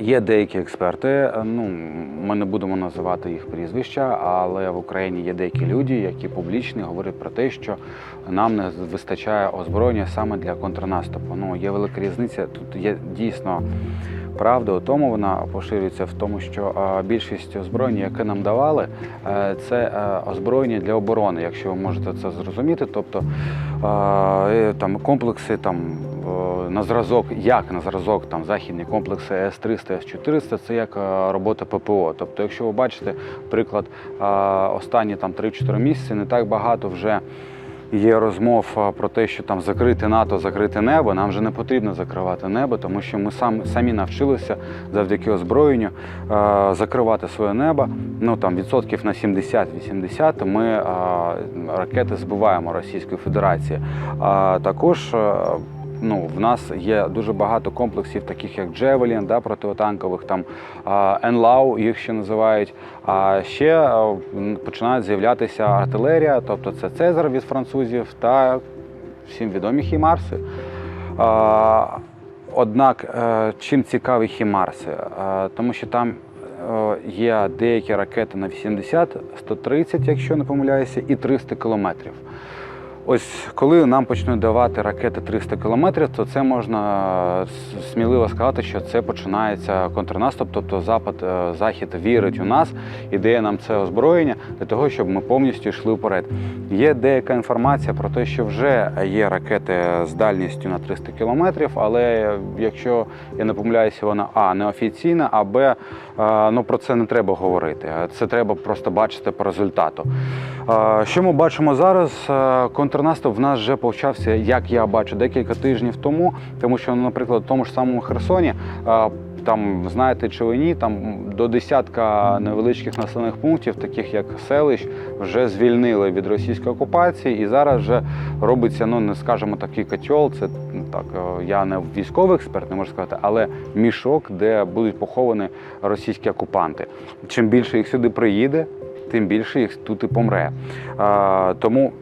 Є деякі експерти, е, ну ми не будемо називати їх прізвища, але в Україні є деякі люди, які публічно говорять про те, що нам не вистачає озброєння саме для контрнаступу. Ну є велика різниця. Тут є дійсно правда у тому, вона поширюється в тому, що е, більшість озброєння, яке нам давали, е, це озброєння для оборони, якщо ви можете це зрозуміти. Тобто там комплекси там на зразок, як на зразок, там західні комплекси С-300, С-400, це як е, робота ППО. Тобто, якщо ви бачите приклад е, останні там 3-4 місяці, не так багато вже. Є розмов про те, що там закрити НАТО, закрити небо. Нам вже не потрібно закривати небо, тому що ми сам, самі навчилися завдяки озброєнню а, закривати своє небо. Ну там відсотків на 70-80 ми а, ракети збиваємо Російської Федерації. А також ну, в нас є дуже багато комплексів, таких як Джевелін, да, протитанкових, там Енлау, їх ще називають. А ще а, починають з'являтися артилерія, тобто це Цезар від французів та всім відомі хімарси. Однак, е, чим цікаві хімарси? Е, Тому що там е, є деякі ракети на 80, 130, якщо не помиляюся, і 300 кілометрів. Ось коли нам почнуть давати ракети 300 кілометрів, то це можна е, сміливо сказати, що це починається контрнаступ, тобто Запад, е, Захід вірить у нас і дає нам це озброєння для того, щоб ми повністю йшли вперед. Є деяка інформація про те, що вже є ракети з дальністю на 300 кілометрів, але якщо я не помиляюся, вона а неофіційна, а б е, ну про це не треба говорити. Це треба просто бачити по результату. Е, Що ми бачимо зараз? Е, Контрнаступ в нас вже почався, як я бачу, декілька тижнів тому, тому що, ну, наприклад, в тому ж самому Херсоні. Там, знаєте, чи ви ні, там до десятка невеличких населених пунктів, таких як селищ, вже звільнили від російської окупації, і зараз вже робиться, ну не скажемо такий котел. Це ну, так, е, я не військовий експерт, не можу сказати, але мішок, де будуть поховані російські окупанти. Чим більше їх сюди приїде, тим більше їх тут і помре. А, тому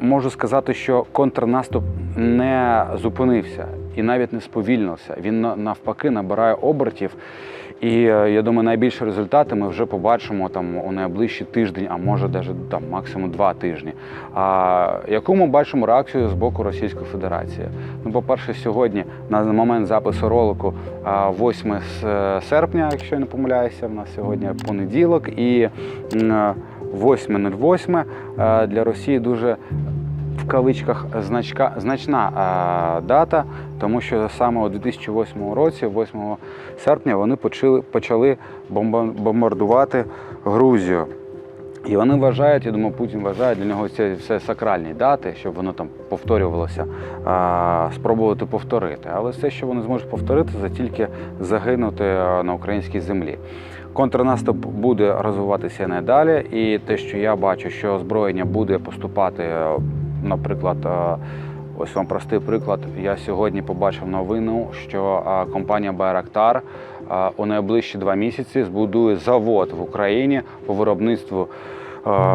можу сказати, що контрнаступ не зупинився і навіть не сповільнився. Він навпаки набирає обертів. І е, я думаю, найбільші результати ми вже побачимо там у найближчий тиждень, а може навіть там максимум два тижні. А яку ми бачимо реакцію з боку Російської Федерації? Ну, по-перше, сьогодні на момент запису ролику а, 8 серпня, якщо я не помиляюся, в нас сьогодні понеділок, і м, 8.08 е, для Росії дуже в кавичках значка, значна а, дата, тому що саме у 2008 році, 8 серпня, вони почали, почали бомбардувати Грузію. І вони вважають, я думаю, Путін вважає для нього це все сакральні дати, щоб воно там повторювалося, а, спробувати повторити. Але все, що вони зможуть повторити, це тільки загинути на українській землі. Контрнаступ буде розвиватися і надалі, і те, що я бачу, що озброєння буде поступати, наприклад. е, Ось вам простий приклад. Я сьогодні побачив новину, що е, компанія Байрактар е, у найближчі два місяці збудує завод в Україні по виробництву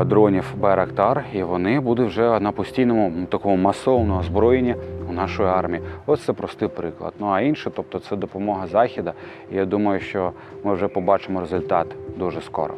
дронів Байрактар, і вони будуть вже на постійному такому масовому озброєнні у нашої армії. Ось це простий приклад. Ну а інше, тобто це допомога Західа. І я думаю, що ми вже побачимо результат дуже скоро.